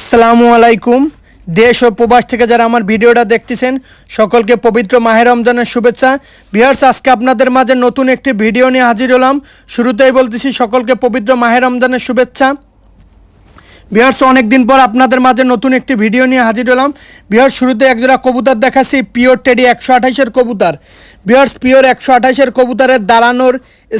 আসসালামু আলাইকুম। দেশ ও প্রবাস থেকে যারা আমার ভিডিওটা দেখতেছেন, সকলকে পবিত্র মাহের রমজানের শুভেচ্ছা। বিহার্স আজকে আপনাদের মাঝে নতুন একটি ভিডিও নিয়ে হাজির হলাম। শুরুতেই বলতেছি, সকলকে পবিত্র মাহের রমজানের শুভেচ্ছা। বিহার্স অনেকদিন পর আপনাদের মাঝে নতুন একটি ভিডিও নিয়ে হাজির হলাম। বিহার শুরুতে একজোড়া কবুতর দেখাচ্ছি পিওর টেডি একশো আঠাইশের কবুতর। বিহার্স পিওর একশো আঠাইশের কবুতরের দাঁড়ানোর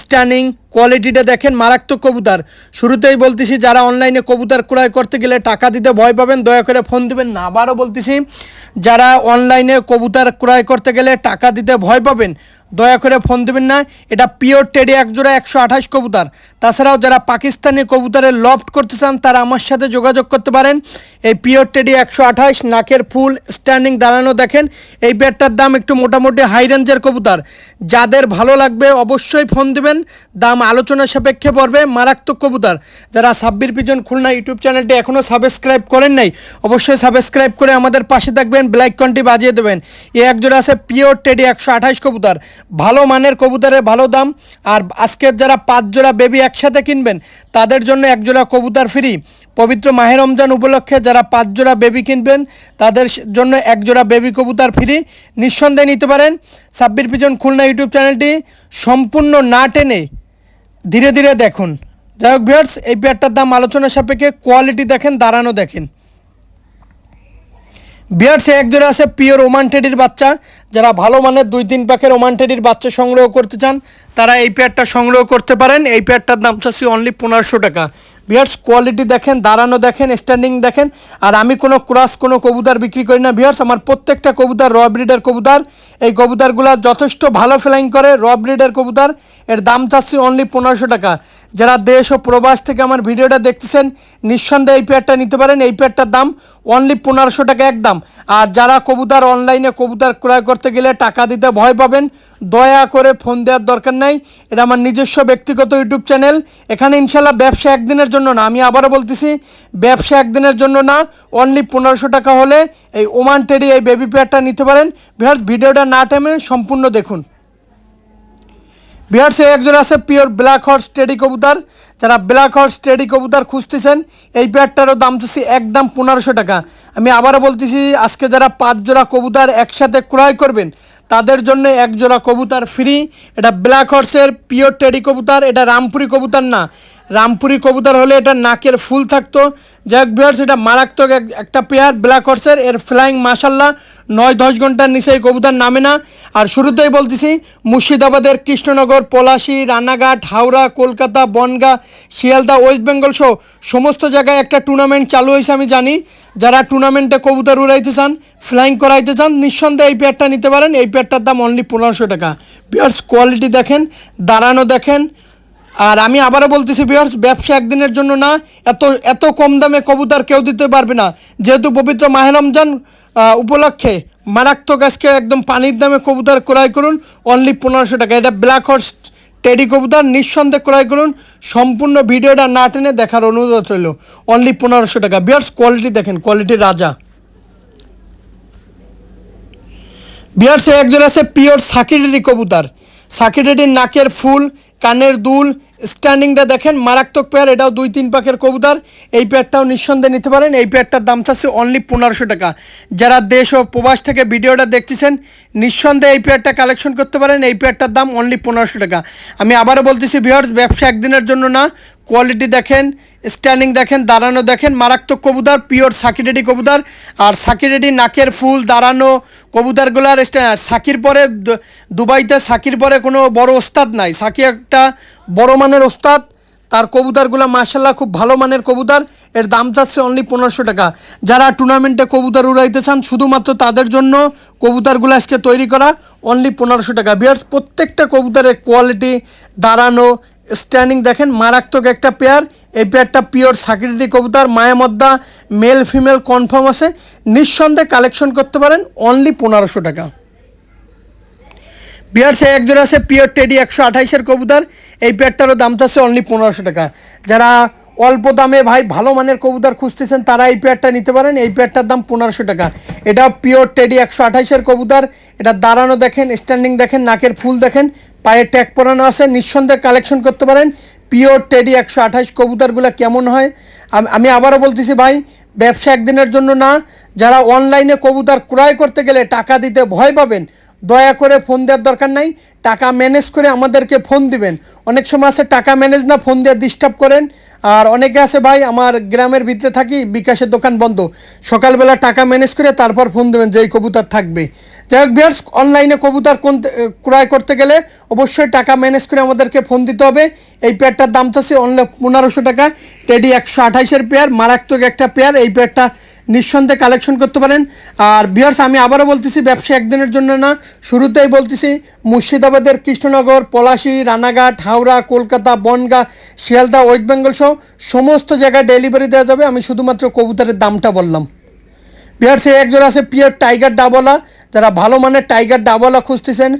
স্ট্যান্ডিং কোয়ালিটিটা দেখেন, মারাত্মক কবুতর। শুরুতেই বলতেছি, যারা অনলাইনে কবুতর ক্রয় করতে গেলে টাকা দিতে ভয় পাবেন, দয়া করে ফোন দিবেন। না, আবারও বলতেছি, যারা অনলাইনে কবুতর ক্রয় করতে গেলে টাকা দিতে ভয় পাবেন দয়া করে ফোন দেবেন না, এটা পিওর টেডি একজোড়া একশো আঠাশ কবুতর। তাছাড়াও যারা পাকিস্তানি কবুতরের লফট করতে চান, তারা আমার সাথে যোগাযোগ করতে পারেন। এই পিওর টেডি একশো আঠাশ, নাকের ফুল স্ট্যান্ডিং দাঁড়ানো দেখেন। এই পেয়ারটার দাম একটু মোটামুটি হাই রেঞ্জের কবুতর। যাদের ভালো লাগবে অবশ্যই ফোন দেবেন। দাম আলোচনা সাপেক্ষে পড়বে মারাত্মক কবুতর। যারা সাব্বির পিজন খুলনা ইউটিউব চ্যানেলটি এখনও সাবস্ক্রাইব করেন নাই, অবশ্যই সাবস্ক্রাইব করে আমাদের পাশে থাকবেন ব্ল্যাক কন্টি বাজিয়ে দেবেন। এই একজোড়া আছে পিওর টেডি একশো আঠাশ কবুতর। ভালো মানের কবুতরের ভালো দাম। আর আজকের যারা পাঁচ জোড়া বেবি একসাথে কিনবেন, তাদের জন্য এক জোড়া কবুতর ফ্রি পবিত্র মাহে রমজান উপলক্ষে যারা পাঁচ জোড়া বেবি কিনবেন, তাদের জন্য এক জোড়া বেবি কবুতর ফ্রি নিঃসন্দেহে নিতে পারেন সাব্বির পিজন খুলনা ইউটিউব চ্যানেলটি। সম্পূর্ণ না টেনে ধীরে ধীরে দেখুন। যাই হোক ভিউয়ার্স এই পেয়ারটার দাম আলোচনা সাপেক্ষে কোয়ালিটি দেখেন, দাঁড়ানো দেখেন। বিয়ার্সে এক জোড়া আছে পিওর ওমান টেডির বাচ্চা। যারা ভালো মানের দুই তিন প্যাকের ওমান টেডির বাচ্চা সংগ্রহ করতে চান, তারা এই পেয়ারটা সংগ্রহ করতে পারেন। এই পেয়ারটার দাম চাচ্ছি অনলি পনেরোশো টাকা। বিয়ার্স কোয়ালিটি দেখেন, দাঁড়ানো দেখেন স্ট্যান্ডিং দেখেন। আর আমি কোনো ক্রস, কোনো কবুতর বিক্রি করি না। বিয়ার্স, আমার প্রত্যেকটা কবুতর র ব্রিডের কবুতর। এই কবুতরগুলো যথেষ্ট ভালো ফ্লাইং করে র ব্রিডের কবুতর। এর দাম চাচ্ছি অনলি পনেরোশো টাকা। যারা দেশ ও প্রবাস থেকে আমার ভিডিওটা দেখতেছেন, নিঃসন্দেহে এই পেয়ারটা নিতে পারেন। এই পেয়ারটার দাম অনলি পনেরোশো টাকা একদম। আর যারা কবুতর অনলাইনে কবুতর ক্রয় করতে গেলে টাকা দিতে ভয় পাবেন, দয়া করে ফোন দেওয়ার দরকার নাই। এটা আমার নিজস্ব ব্যক্তিগত ইউটিউব চ্যানেল এখানে ইনশাল্লাহ ব্যবসা একদিনের জন্য না, আমি আবারও বলতেছি, ব্যবসা একদিনের জন্য না অনলি পনেরোশো টাকা হলে এই ওমান টেরি এই বেবি পেয়ারটা নিতে পারেন। ভিডিওটা না টাইমে সম্পূর্ণ দেখুন। বিহার সে একজন আছে পিওর ব্ল্যাক হর্স টেডি কবুতর। যারা ব্ল্যাক হর্স টেডি কবুতর খুঁজতেছেন, এই পেয়ারটারও দাম চাচ্ছি একদম পনেরোশো টাকা। আমি আবারও বলতেছি, আজকে যারা পাঁচ জোড়া কবুতর একসাথে ক্রয় করবেন তাদের জন্য এক জোড়া কবুতর ফ্রি এটা ব্ল্যাক হর্সের পিওর টেডি কবুতর, এটা রামপুরি কবুতর না। রামপুরি কবুতর হলে এটা নাকের ফুল থাকতো। যাই হোক এটা মারাত্মক এক- একটা পেয়ার ব্ল্যাক হর্সের এর ফ্লাইং মাসাল্লাহ নয় দশ ঘণ্টার নিচে এই কবুতর নামে না। আর শুরুতেই বলতেছি, মুর্শিদাবাদের কৃষ্ণনগর, পলাশি, রানাঘাট, হাওড়া, কলকাতা, বনগা, শিয়ালদা ওয়েস্ট বেঙ্গল সহ সমস্ত জায়গায় একটা টুর্নামেন্ট চালু হয়েছে আমি জানি। যারা টুর্নামেন্টে কবুতর উড়াইতে চান ফ্লাইং করাইতে চান, নিঃসন্দেহে এই পেয়ারটা নিতে পারেন। এই পেয়ারটার দাম অনলি পনেরোশো টাকা। পেয়ার্স কোয়ালিটি দেখেন, দাঁড়ানো দেখেন। আর আমি আবারও বলতেছি বিয়ার্স ব্যবসা একদিনের জন্য না, এত এত কম দামে কবুতর কেউ দিতে পারবে না। যেহেতু পবিত্র মাহে রমজান উপলক্ষে মারাত্মক আজকে একদম পানির দামে কবুতর ক্রয় করুন অনলি পনেরোশো টাকা। এটা ব্ল্যাক হর্স টেডি কবুতর, নিঃসন্দেহে ক্রয় করুন। সম্পূর্ণ ভিডিওটা না টেনে দেখার অনুরোধ রইল অনলি পনেরোশো টাকা। বিয়ার্স কোয়ালিটি দেখেন কোয়ালিটি রাজা। বিয়ার্সে একজন আছে পিওর সাকিরেডি কবুতর। সাকিরেডির নাকের ফুল কানের দুল স্ট্যান্ডিংটা দেখেন, মারাত্মক পেয়ার এটাও দুই তিন পাখের কবুতর। এই পেয়ারটাও নিঃসন্দেহে নিতে পারেন। এই পেয়ারটার দাম চাচ্ছে অনলি পনেরোশো টাকা। যারা দেশ ও প্রবাস থেকে ভিডিওটা দেখতেছেন, নিঃসন্দেহে এই পেয়ারটা কালেকশন করতে পারেন। এই পেয়ারটার দাম অনলি পনেরোশো টাকা। আমি আবারও বলতেছি ভিওর্স ব্যবসা একদিনের জন্য না। কোয়ালিটি দেখেন স্ট্যান্ডিং দেখেন, দাঁড়ানো দেখেন, মারাত্মক কবুতর পিওর সাকিরেডি কবুতর। আর সাকিরেডি নাকের ফুল, দাঁড়ানো কবুতরগুলার স্ট্যান্ড সাকির পরে দুবাইতে সাকির পরে কোনো বড় ওস্তাদ নাই। সাকি একটা বড় মানের ওস্তাদ, তার কবুতরগুলো মার্শাল্লাহ খুব ভালো মানের কবুতার, এর দাম চাচ্ছে অনলি পনেরোশো টাকা। যারা টুর্নামেন্টে কবুতার উড়াইতে চান, শুধুমাত্র তাদের জন্য কবুতরগুলো আজকে তৈরি করা অনলি পনেরোশো টাকা। বিয়ার্স প্রত্যেকটা কবুতারের কোয়ালিটি দাঁড়ানো স্ট্যান্ডিং দেখেন, মারাত্মক একটা পেয়ার এই পেয়ারটা পিওর সাকিরিটি কবুতর, মায়ামদ্দা মেল ফিমেল কনফার্ম আছে। নিঃসন্দেহে কালেকশন করতে পারেন অনলি পনেরোশো টাকা। বিয়ার্সে এক জোড়া আছে পিওর টেডি একশো আঠাইশের কবুতর। এই পেয়ারটারও দাম চাচ্ছে অনলি পনেরোশো টাকা। যারা অল্প দামে ভাই ভালো মানের কবুতর খুঁজতেছেন, তারা এই পেয়ারটা নিতে পারেন। এই পেয়ারটার দাম পনেরোশো টাকা। এটা পিওর টেডি একশো আঠাইশের কবুতর। এটা দাঁড়ানো দেখেন স্ট্যান্ডিং দেখেন, নাকের ফুল দেখেন, পায়ে ট্যাগ পরানো আছে, নিঃসন্দেহে কালেকশন করতে পারেন। পিওর টেডি একশো আঠাইশ কবুতরগুলো কেমন হয়? আমি আবারও বলতেছি ভাই, ব্যবসা একদিনের জন্য না। যারা অনলাইনে কবুতর ক্রয় করতে গেলে টাকা দিতে ভয় পাবেন দয়া করে ফোন দেওয়ার দরকার নাই। টাকা ম্যানেজ করে আমাদেরকে ফোন দিবেন। অনেক সময় আছে টাকা ম্যানেজ না, ফোন দিয়ে ডিস্টার্ব করেন। আর অনেকে আছে ভাই, আমার গ্রামের ভিতরে থাকি, বিকাশের দোকান বন্ধ। সকালবেলা টাকা ম্যানেজ করে তারপর ফোন দেবেন যে এই কবুতর থাকবে। যাই হোক বিয়ার্স অনলাইনে কবুতর কোন ক্রয় করতে গেলে অবশ্যই টাকা ম্যানেজ করে আমাদেরকে ফোন দিতে হবে। এই পেয়ারটার দাম তো চাচ্ছি অনলাইন পনেরোশো টাকা। টেডি একশো আঠাইশের পেয়ার, মারাত্মক একটা পেয়ার। এই পেয়ারটা নিঃসন্দেহে কালেকশন করতে পারেন। আর বিয়ার্স আমি আবারও বলতেছি, ব্যবসা একদিনের জন্য না, শুরুতেই বলতেছি, মুর্শিদাবাদের কৃষ্ণনগর, পলাশি, রানাঘাট, হাওড়া, কলকাতা, বনগাঁ, শিয়ালদা ওয়েস্ট বেঙ্গল সহ সমস্ত জায়গায় ডেলিভারি দেওয়া যাবে। আমি শুধুমাত্র কবুতরের দামটা বললাম। বিহার সে একজন আছে পিওর টাইগার ডাবলা। যারা ভালো মানের টাইগার ডাবলা খুঁজতেছেন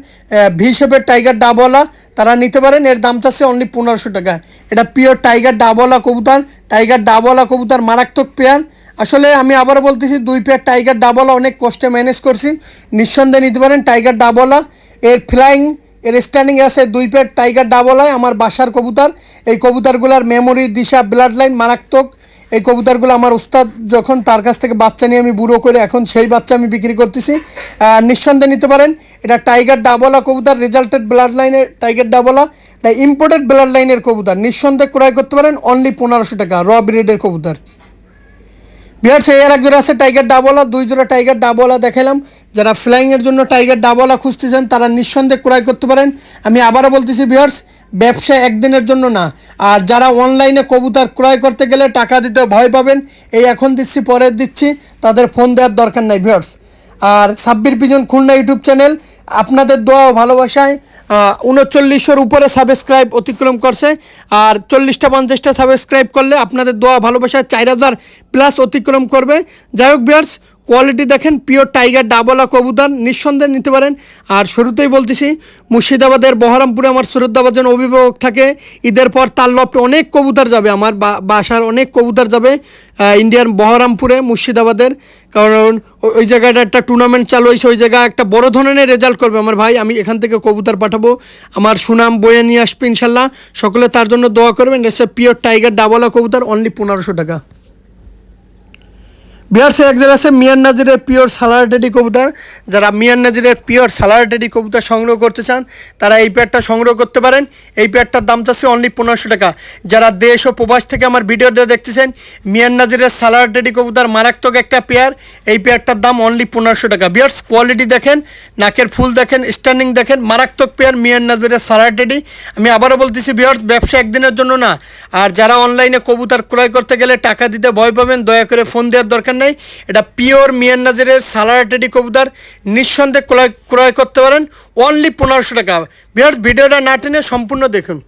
ভি শেপের টাইগার ডাবলা, তারা নিতে পারেন। এর দাম চাচ্ছে অনলি পনেরোশো টাকা। এটা পিওর টাইগার ডাবলা কবুতর টাইগার ডাবলা কবুতর, মারাত্মক পেয়ার আসলে আমি আবার বলতেছি, দুই পেয়ার টাইগার ডাবলা অনেক কষ্টে ম্যানেজ করছি। নিঃসন্দেহে নিতে পারেন টাইগার ডাবলা এর ফ্লাইং এর স্ট্যান্ডিং আছে দুই পেয়ার টাইগার ডাবলায় আমার বাসার কবুতর। এই কবুতরগুলোর মেমোরি দিশা ব্লাড লাইন মারাত্মক। এই কবুতরগুলো আমার উস্তাদ যখন তার কাছ থেকে বাচ্চা নিয়ে আমি বুড়ো করে এখন সেই বাচ্চা আমি বিক্রি করতেছি। নিঃসন্দেহে নিতে পারেন, এটা টাইগার ডাবলা কবুতর রেজাল্টেড ব্লাড লাইনের টাইগার ডাবলা এটা ইম্পোর্টেড ব্লাড লাইনের কবুতর, নিঃসন্দেহে ক্রয় করতে পারেন অনলি পনেরোশো টাকা র ব্রিডের কবুতর। বিহার সে এর এক জোড়া আছে টাইগার ডাবলা দুই জোড়া টাইগার ডাবলা দেখালাম যারা ফ্লাইংয়ের জন্য টাইগার ডাবলা খুঁজতেছেন, তারা নিঃসন্দেহে ক্রয় করতে পারেন। আমি আবারও বলতেছি বিহার্স ব্যবসা একদিনের জন্য না। আর যারা অনলাইনে কবুতর ক্রয় করতে গেলে টাকা দিতে ভয় পাবেন, এই এখন দিচ্ছি পরে দিচ্ছি, তাদের ফোন দেওয়ার দরকার নাই ভিউয়ার্স আর Sabbir pigeon Khulna YouTube channel, আপনাদের দোয়া ভালোবাসায় উনচল্লিশশোর উপরে সাবস্ক্রাইব অতিক্রম করছে, আর চল্লিশটা পঞ্চাশটা সাবস্ক্রাইব করলে আপনাদের দোয়া ভালোবাসায় চার হাজার প্লাস অতিক্রম করবে। যাই হোক বিয়ার্স কোয়ালিটি দেখেন, পিওর টাইগার ডাবলা কবুতর, নিঃসন্দেহে নিতে পারেন। আর শুরুতেই বলতেছি, মুর্শিদাবাদের বহরমপুরে আমার শ্রদ্ধাভাজন অভিভাবক থাকে, ঈদের পর তার লপটে অনেক কবুতর যাবে, আমার বাসার অনেক কবুতর যাবে ইন্ডিয়ান বহরমপুরে, মুর্শিদাবাদের। কারণ ওই জায়গাটা একটা টুর্নামেন্ট চালু হয়েছে, ওই জায়গায় একটা বড় ধরনের রেজাল্ট করবে আমার ভাই, আমি এখান থেকে কবুতর পাঠাবো। আমার সুনাম বয়ে নিয়ে আসবে ইনশাল্লাহ, সকলে তার জন্য দোয়া করবেন এসে পিওর টাইগার ডাবলা কবুতর অনলি পনেরোশো টাকা। বিহার সে এক জায়গা আছে মিয়ান নাজিরের পিওর সালারটেডি কবুতর। যারা মিয়ান নাজিরের পিওর সালারটেডি কবুতর সংগ্রহ করতে চান, তারা এই পেয়ারটা সংগ্রহ করতে পারেন। এই পেয়ারটার দাম চাচ্ছে অনলি পনেরোশো টাকা। যারা দেশ ও প্রবাস থেকে আমার ভিডিও দিয়ে দেখতেছেন, মিয়ান নাজিরের সালারটেডি কবুতর মারাত্মক একটা পেয়ার। এই পেয়ারটার দাম অনলি পনেরোশো টাকা। বিয়ার্স কোয়ালিটি দেখেন, নাকের ফুল দেখেন স্ট্যান্ডিং দেখেন, মারাত্মক পেয়ার মিয়ান নাজিরের সালারটেডি আমি আবারও বলতেছি বিয়ার্স ব্যবসা একদিনের জন্য না। আর যারা অনলাইনে কবুতর ক্রয় করতে গেলে টাকা দিতে ভয় পাবেন, দয়া করে ফোন দেওয়ার দরকার নেই। এটা পিওর মিয়ান নাজিরের সালারটেডি কবুতর। নিঃসন্দেহে ক্রয় করতে পারেন। অনলি পনেরোশো টাকা। বিরাট ভিডিওটা না টেনে সম্পূর্ণ দেখুন।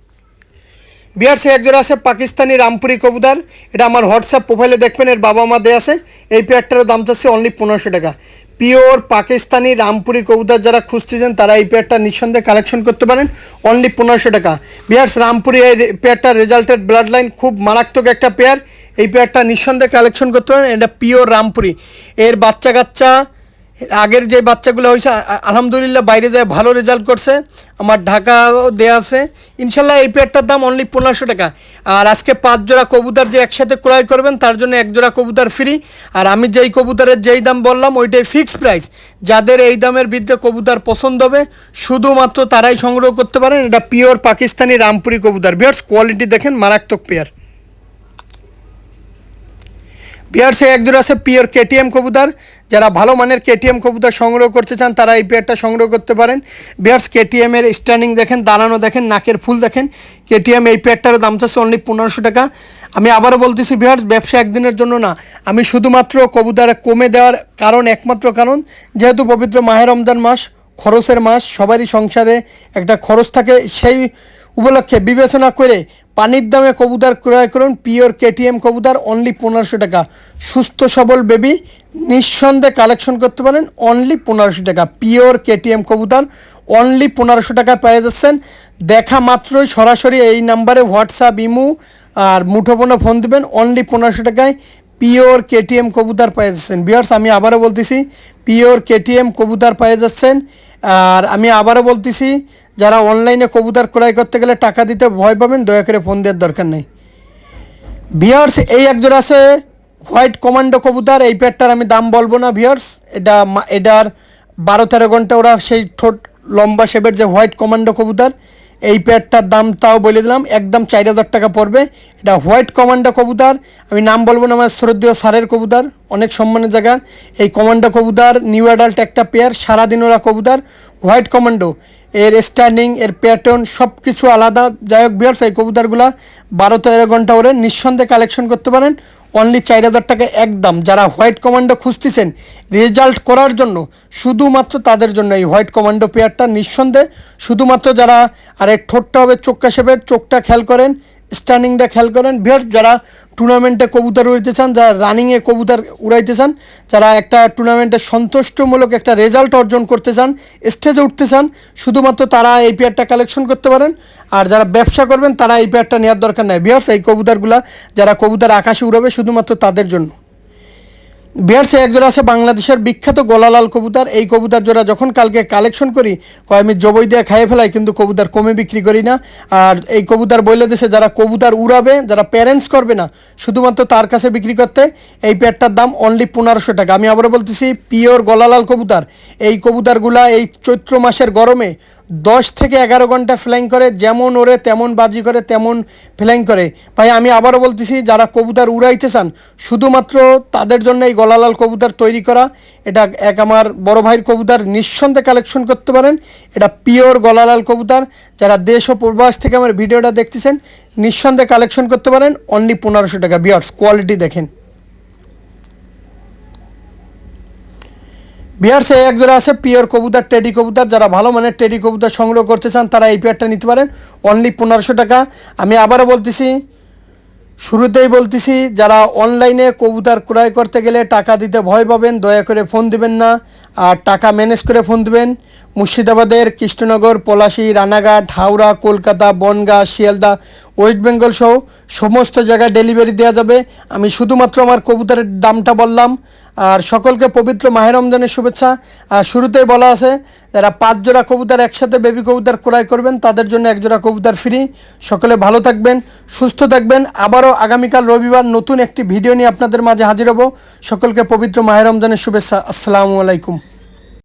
বিহার সে একজোড়া আছে, পাকিস্তানি রামপুরি কবুতর। এটা আমার হোয়াটসঅ্যাপ প্রোফাইলে দেখবেন, এর বাবা মা দেয়া আছে। এই পেয়ারটারও দাম চাচ্ছে অনলি পনেরোশো টাকা। পিওর পাকিস্তানি রামপুরি কবুতর যারা খুঁজতেছেন, তারা এই পেয়ারটা নিঃসন্দেহে কালেকশন করতে পারেন অনলি পনেরোশো টাকা। বিহার রামপুরি এই পেয়ারটার রেজাল্টেড ব্লাড লাইন খুব মারাত্মক একটা পেয়ার। এই পেয়ারটা নিঃসন্দেহে কালেকশন করতে পারেন, এটা পিওর রামপুরি। এর বাচ্চা কাচ্চা আগের যে বাচ্চাগুলো হয়েছে আলহামদুলিল্লাহ বাইরে যায়, ভালো রেজাল্ট করছে। আমার ঢাকাও দেয়া আছে। ইনশাল্লাহ এই পেয়ারটার দাম অনলি পনেরোশো টাকা। আর আজকে পাঁচ জোড়া কবুতর যে একসাথে ক্রয় করবেন, তার জন্য এক জোড়া কবুতর ফ্রি আর আমি যেই কবুতরের যেই দাম বললাম, ওইটাই ফিক্স প্রাইস যাদের এই দামের বিরুদ্ধে কবুতর পছন্দ হবে, শুধুমাত্র তারাই সংগ্রহ করতে পারেন। এটা পিওর পাকিস্তানি রামপুরি কবুতর। বিয়ার্স কোয়ালিটি দেখেন, মারাত্মক পেয়ার বিহার সে এক আছে পিওর কেটিএম কবুতর। যারা ভালো মানের কেটিএম কবুতর সংগ্রহ করতে চান, তারা এই পেয়ারটা সংগ্রহ করতে পারেন। বিহার্স কেটিএম এর স্ট্যান্ডিং দেখেন দাঁড়ানো দেখেন, নাকের ফুল দেখেন। কেটিএম এই পেয়ারটারও দাম চাচ্ছে অনলি পনেরোশো টাকা। আমি আবারও বলতেছি, বিহার, ব্যবসা একদিনের জন্য না। আমি শুধুমাত্র কবুতর কমে দেওয়ার কারণ, একমাত্র কারণ, যেহেতু পবিত্র মাহে রমজান মাস খরচের মাস, সবারই সংসারে একটা খরচ থাকে। সেই উপলক্ষে বিবেচনা করে পানির দামে কবুতর ক্রয় করুন। পিওর কেটিএম কবুতর অনলি পনেরোশো টাকা। সুস্থ, সবল বেবি নিঃসন্দেহে কালেকশন করতে পারেন। অনলি পনেরোশো টাকা। পিওর কেটিএম কবুতর অনলি পনেরোশো টাকা পেয়ে যাচ্ছেন। দেখা মাত্রই সরাসরি এই নাম্বারে হোয়াটসঅ্যাপ ইমু আর মুঠোফোনে ফোন দিবেন। অনলি পনেরোশো টাকায় পিওর কেটিএম কবুতর পেয়ে যাচ্ছেন। বিয়ার্স আমি আবারও বলতেছি, পিওর কেটিএম কবুতর পেয়ে যাচ্ছেন। আর আমি আবারও বলতেছি, যারা অনলাইনে কবুতর ক্রয় করতে গেলে টাকা দিতে ভয় পাবেন, দয়া করে ফোন দেওয়ার দরকার নেই। ভিয়ার্স এই একজন আছে হোয়াইট কমান্ডো কবুতর, এই পেয়ারটার আমি দাম বলব না ভিয়ার্স এটা এটার বারো তেরো ঘণ্টা ওরা সেই ঠোঁট লম্বা শেপের যে হোয়াইট কমান্ডো কবুতর এই পেয়ারটার দাম তাও বলে দিলাম, একদম চার হাজার টাকা পড়বে। এটা হোয়াইট কমান্ডো কবুতর, আমি নাম বলব না, আমার শ্রদ্ধেয় সারের কবুতর, অনেক সম্মানের জায়গা। এই কমান্ডো কবুতর, নিউ অ্যাডাল্ট একটা পেয়ার, সারাদিন ওরা কবুতর, হোয়াইট কমান্ডো। এর স্ট্যান্ডিং এর প্যাটার্ন সব কিছু আলাদা। যাই হোক বিয়ার্স এই কবুতরগুলো বারো তেরো ঘণ্টা ওরে নিঃসন্দেহে কালেকশন করতে পারেন। অনলি চার হাজার টাকা একদম। যারা হোয়াইট কমান্ডো খুঁজতেছেন, রেজাল্ট করার জন্য শুধুমাত্র তাদের জন্য এই হোয়াইট কমান্ডো পেয়ারটা নিঃসন্দেহে। শুধুমাত্র যারা আর এক ঠোঁটটা হবে চোখ কাশেপের, চোখটা খেয়াল করেন স্ট্যান্ডিংটা খেয়াল করেন। বিহার যারা টুর্নামেন্টে কবুতর উড়াইতে চান, যারা রানিংয়ে কবুতর উড়াইতে চান, যারা একটা টুর্নামেন্টে সন্তুষ্টমূলক একটা রেজাল্ট অর্জন করতে চান স্টেজে উঠতে চান, শুধুমাত্র তারা এই পেয়ারটা কালেকশন করতে পারেন। আর যারা ব্যবসা করবেন, তারা এই পেয়ারটা নেওয়ার দরকার নাই। বিহার্স এই কবুতরগুলা যারা কবুতর আকাশে উড়াবে, শুধুমাত্র তাদের জন্য। বিহার্সে একজোড়া আছে বাংলাদেশের বিখ্যাত গোলালাল কবুতর। এই কবুতর জোড়া যখন কালকে কালেকশন করি, কয় আমি জবই দিয়ে খাইয়ে ফেলাই, কিন্তু কবুতর কমে বিক্রি করি না। আর এই কবুতর বইলে দেশে যারা কবুতর উড়াবে, যারা প্যারেন্টস করবে না, শুধুমাত্র তার কাছে বিক্রি করতে, এই পেয়ারটার দাম অনলি পনেরোশো টাকা। আমি আবারও বলতেছি পিওর গলালাল কবুতর। এই কবুতরগুলা এই চৈত্র মাসের গরমে দশ থেকে এগারো ঘণ্টা ফ্লাইং করে, যেমন ওরে তেমন বাজি করে, তেমন ফ্লাইং করে। ভাই, আমি আবারও বলতেছি, যারা কবুতর উড়াইতে চান, শুধুমাত্র তাদের জন্য এই গলালাল কবুতর তৈরি করা। এটা এক আমার বড় ভাইয়ের কবুতর, নিঃসন্দেহে কালেকশন করতে পারেন। এটা পিওর গলালাল কবুতর। যারা দেশ ও পূর্বাস থেকে আমার ভিডিওটা দেখতেছেন, নিঃসন্দেহে কালেকশন করতে পারেন। অনলি পনেরোশো টাকা বিয়ার্স কোয়ালিটি দেখেন। বিহার্সে এক জোড়া আছে পিওর কবুতর, টেডি কবুতর। যারা ভালো মানের টেডি কবুতর সংগ্রহ করতে চান, তারা এই পেয়ারটা নিতে পারেন। অনলি পনেরোশো টাকা। আমি আবারও বলতেছি, শুরুতেই বলতেছি, যারা অনলাইনে কবুতর ক্রয় করতে গেলে টাকা দিতে ভয় পাবেন, দয়া করে ফোন দিবেন না। আর টাকা ম্যানেজ করে ফোন দিবেন। মুর্শিদাবাদের কৃষ্ণনগর, পলাশী, রানাঘাট, হাওড়া, কলকাতা, বনগাঁ, শিয়ালদা ওয়েস্ট বেঙ্গল সহ সমস্ত জায়গায় ডেলিভারি দেওয়া যাবে। আমি শুধুমাত্র আমার কবুতরের দামটা বললাম। আর সকলকে পবিত্র মাহের রমজানের শুভেচ্ছা। আর শুরুতেই বলা আছে, যারা পাঁচ জোড়া কবুতর একসাথে বেবি কবুতর ক্রয় করবেন, তাদের জন্য এক জোড়া কবুতর ফ্রি সকলে ভালো থাকবেন, সুস্থ থাকবেন। আবারও আগামীকাল রবিবার নতুন একটি ভিডিও নিয়ে আপনাদের মাঝে হাজির হব। সকলকে পবিত্র মাহের রমজানের শুভেচ্ছা। আসসালামু আলাইকুম।